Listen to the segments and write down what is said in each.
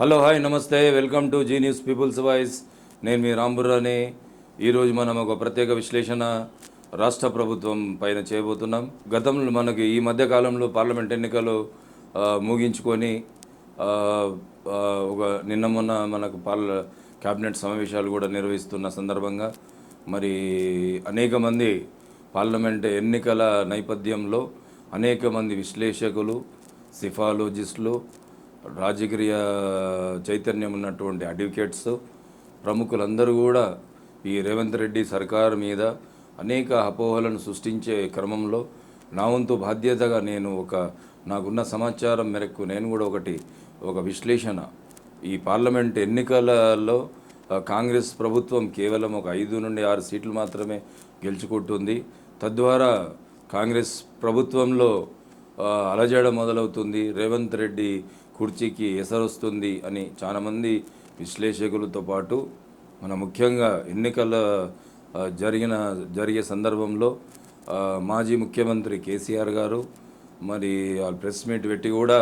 Hello hi నమస్తే. Welcome to Zee News people's voice. నేను మీ రాంబుర్రాని. ఈరోజు మనం ఒక ప్రత్యేక విశ్లేషణ రాష్ట్ర ప్రభుత్వం పైన చేయబోతున్నాం. గతంలో మనకి ఈ మధ్య కాలంలో పార్లమెంట్ ఎన్నికలు ముగించుకొని ఒక నిన్న మొన్న మనకు పార్ల క్యాబినెట్ సమావేశాలు కూడా నిర్వహిస్తున్న సందర్భంగా మరి అనేక మంది పార్లమెంట్ ఎన్నికల నేపథ్యంలో అనేక మంది విశ్లేషకులు సిఫాలజిస్టులు రాజకీయ చైతన్యం ఉన్నటువంటి అడ్వకేట్స్ ప్రముఖులందరూ కూడా ఈ రేవంత్ రెడ్డి సర్కారు మీద అనేక అపోహలను సృష్టించే క్రమంలో నా వంతు బాధ్యతగా నేను ఒక నాకున్న సమాచారం మేరకు నేను కూడా ఒకటి ఒక విశ్లేషణ. ఈ పార్లమెంట్ ఎన్నికలలో కాంగ్రెస్ ప్రభుత్వం కేవలం ఒక ఐదు నుండి ఆరు సీట్లు మాత్రమే గెలుచుకుంటుంది. తద్వారా కాంగ్రెస్ ప్రభుత్వంలో ఆ, అలజడ మొదలవుతుంది. రేవంత్ రెడ్డి కుర్చీకి ఎసరొస్తుంది అని చాలామంది విశ్లేషకులతో పాటు మన ముఖ్యంగా ఎన్నికల జరిగిన జరిగే సందర్భంలో మాజీ ముఖ్యమంత్రి కేసీఆర్ గారు మరి వాళ్ళు ప్రెస్ మీట్ పెట్టి కూడా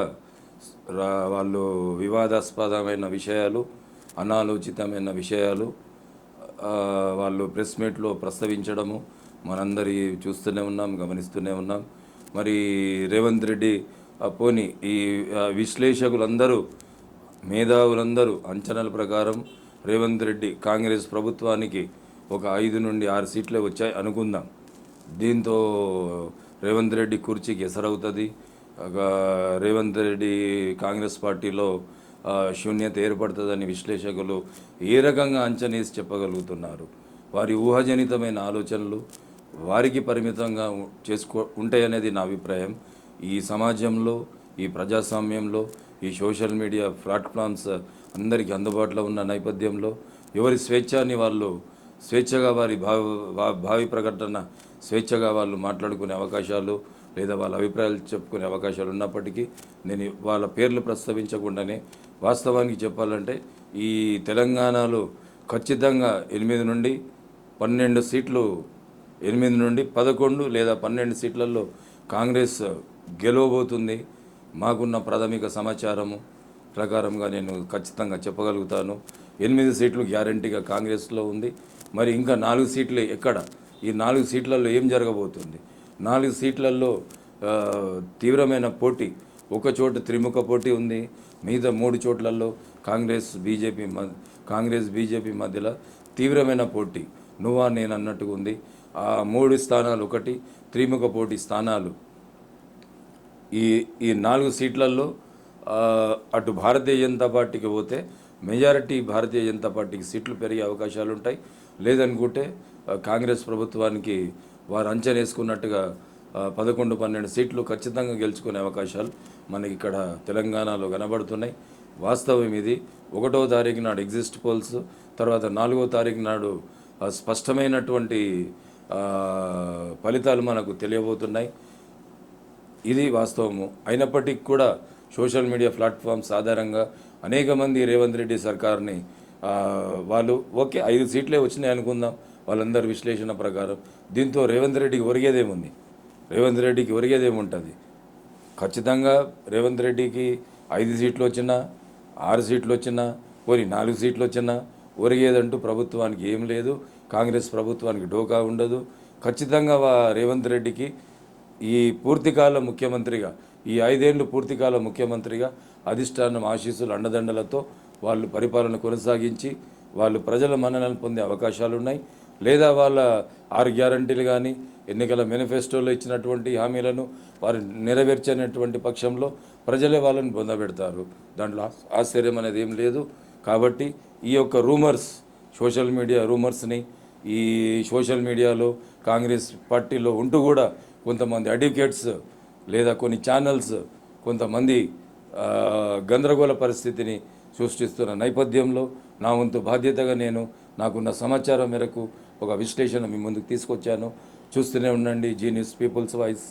రా- వాళ్ళు వివాదాస్పదమైన విషయాలు అనాలోచితమైన విషయాలు వాళ్ళు ప్రెస్ మీట్లో ప్రస్తావించడము మనందరి చూస్తూనే ఉన్నాం గమనిస్తూనే ఉన్నాం. మరి రేవంత్ రెడ్డి పోని ఈ విశ్లేషకులందరూ మేధావులందరూ అంచనాల ప్రకారం రేవంత్ రెడ్డి కాంగ్రెస్ ప్రభుత్వానికి ఒక ఐదు నుండి ఆరు సీట్లే వచ్చాయి అనుకుందాం. దీంతో రేవంత్ రెడ్డి కుర్చీకి ఎసరవుతుంది ఒక రేవంత్ రెడ్డి కాంగ్రెస్ పార్టీలో శూన్యత ఏర్పడుతుందని విశ్లేషకులు ఏ రకంగా అంచనేసి చెప్పగలుగుతున్నారు? వారి ఊహజనితమైన ఆలోచనలు వారికి పరిమితంగా చేసుకో ఉంటాయనేది నా అభిప్రాయం. ఈ సమాజంలో ఈ ప్రజాస్వామ్యంలో ఈ సోషల్ మీడియా ప్లాట్ఫామ్స్ అందరికీ అందుబాటులో ఉన్న నేపథ్యంలో ఎవరి స్వేచ్ఛని వాళ్ళు స్వేచ్ఛగా వారి భావి భావి ప్రకటన స్వేచ్ఛగా వాళ్ళు మాట్లాడుకునే అవకాశాలు లేదా వాళ్ళ అభిప్రాయాలు చెప్పుకునే అవకాశాలు ఉన్నప్పటికీ నేను వాళ్ళ పేర్లు ప్రస్తావించకుండానే వాస్తవానికి చెప్పాలంటే ఈ తెలంగాణలో ఖచ్చితంగా ఎనిమిది నుండి పన్నెండు సీట్లు ఎనిమిది నుండి పదకొండు లేదా పన్నెండు సీట్లలో కాంగ్రెస్ గెలవబోతుంది. మాకున్న ప్రాథమిక సమాచారము ప్రకారంగా నేను ఖచ్చితంగా చెప్పగలుగుతాను. ఎనిమిది సీట్లు గ్యారంటీగా కాంగ్రెస్లో ఉంది. మరి ఇంకా నాలుగు సీట్లు ఎక్కడ? ఈ నాలుగు సీట్లలో ఏం జరగబోతుంది? నాలుగు సీట్లలో తీవ్రమైన పోటీ ఒక చోట త్రిముఖ పోటీ ఉంది. మిగతా మూడు చోట్లలో కాంగ్రెస్ బీజేపీ కాంగ్రెస్ బీజేపీ మధ్యలో తీవ్రమైన పోటీ. నువ్వా నేను అన్నట్టుగా ఉంది ఆ మూడు స్థానాలు ఒకటి త్రిముఖ పోటీ స్థానాలు. ఈ ఈ నాలుగు సీట్లలో అటు భారతీయ జనతా పార్టీకి పోతే మెజారిటీ భారతీయ జనతా పార్టీకి సీట్లు పెరిగే అవకాశాలు ఉంటాయి లేదనుకుంటే కాంగ్రెస్ ప్రభుత్వానికి వారు అంచనేసుకున్నట్టుగా పదకొండు పన్నెండు సీట్లు ఖచ్చితంగా గెలుచుకునే అవకాశాలు మనకి ఇక్కడ తెలంగాణలో కనబడుతున్నాయి. వాస్తవం ఇది. ఒకటో తారీఖు నాడు ఎగ్జిస్ట్ పోల్స్ తర్వాత నాలుగో తారీఖు నాడు స్పష్టమైనటువంటి ఫలితాలు మనకు తెలియబోతున్నాయి. ఇది వాస్తవము. అయినప్పటికీ కూడా సోషల్ మీడియా ప్లాట్ఫామ్స్ ఆధారంగా అనేక మంది రేవంత్ రెడ్డి సర్కార్ని వాళ్ళు ఓకే ఐదు సీట్లే వచ్చినాయి అనుకుందాం వాళ్ళందరి విశ్లేషణ ప్రకారం. దీంతో రేవంత్ రెడ్డికి ఒరిగేదేముంది? రేవంత్ రెడ్డికి ఒరిగేదేముంటుంది? ఖచ్చితంగా రేవంత్ రెడ్డికి ఐదు సీట్లు వచ్చినా ఆరు సీట్లు వచ్చినా పోనీ నాలుగు సీట్లు వచ్చినా ఒరిగేదంటూ ప్రభుత్వానికి ఏం లేదు. కాంగ్రెస్ ప్రభుత్వానికి డోకా ఉండదు. ఖచ్చితంగా రేవంత్ రెడ్డికి ఈ పూర్తికాల ముఖ్యమంత్రిగా ఈ ఐదేళ్ళు పూర్తికాల ముఖ్యమంత్రిగా అధిష్టానం ఆశీస్సులు అండదండలతో వాళ్ళు పరిపాలన కొనసాగించి వాళ్ళు ప్రజల మన్ననలు పొందే అవకాశాలు ఉన్నాయి లేదా వాళ్ళ ఆరు గ్యారంటీలు కానీ ఎన్నికల మేనిఫెస్టోలో ఇచ్చినటువంటి హామీలను వారు నెరవేర్చనటువంటి పక్షంలో ప్రజలే వాళ్ళని పొందబెడతారు దాంట్లో ఆశ్చర్యం అనేది ఏం లేదు. కాబట్టి ఈ యొక్క రూమర్స్ సోషల్ మీడియా రూమర్స్ని ఈ సోషల్ మీడియాలో కాంగ్రెస్ పార్టీలో ఉంటూ కూడా కొంతమంది అడ్వకేట్స్ లేదా కొన్ని ఛానల్స్ కొంతమంది గందరగోళ పరిస్థితిని సృష్టిస్తున్న నేపథ్యంలో నా వంతు బాధ్యతగా నేను నాకున్న సమాచారం మేరకు ఒక విశ్లేషణ మీ ముందుకు తీసుకొచ్చాను. చూస్తూనే ఉండండి జీనియస్ పీపుల్స్ వాయిస్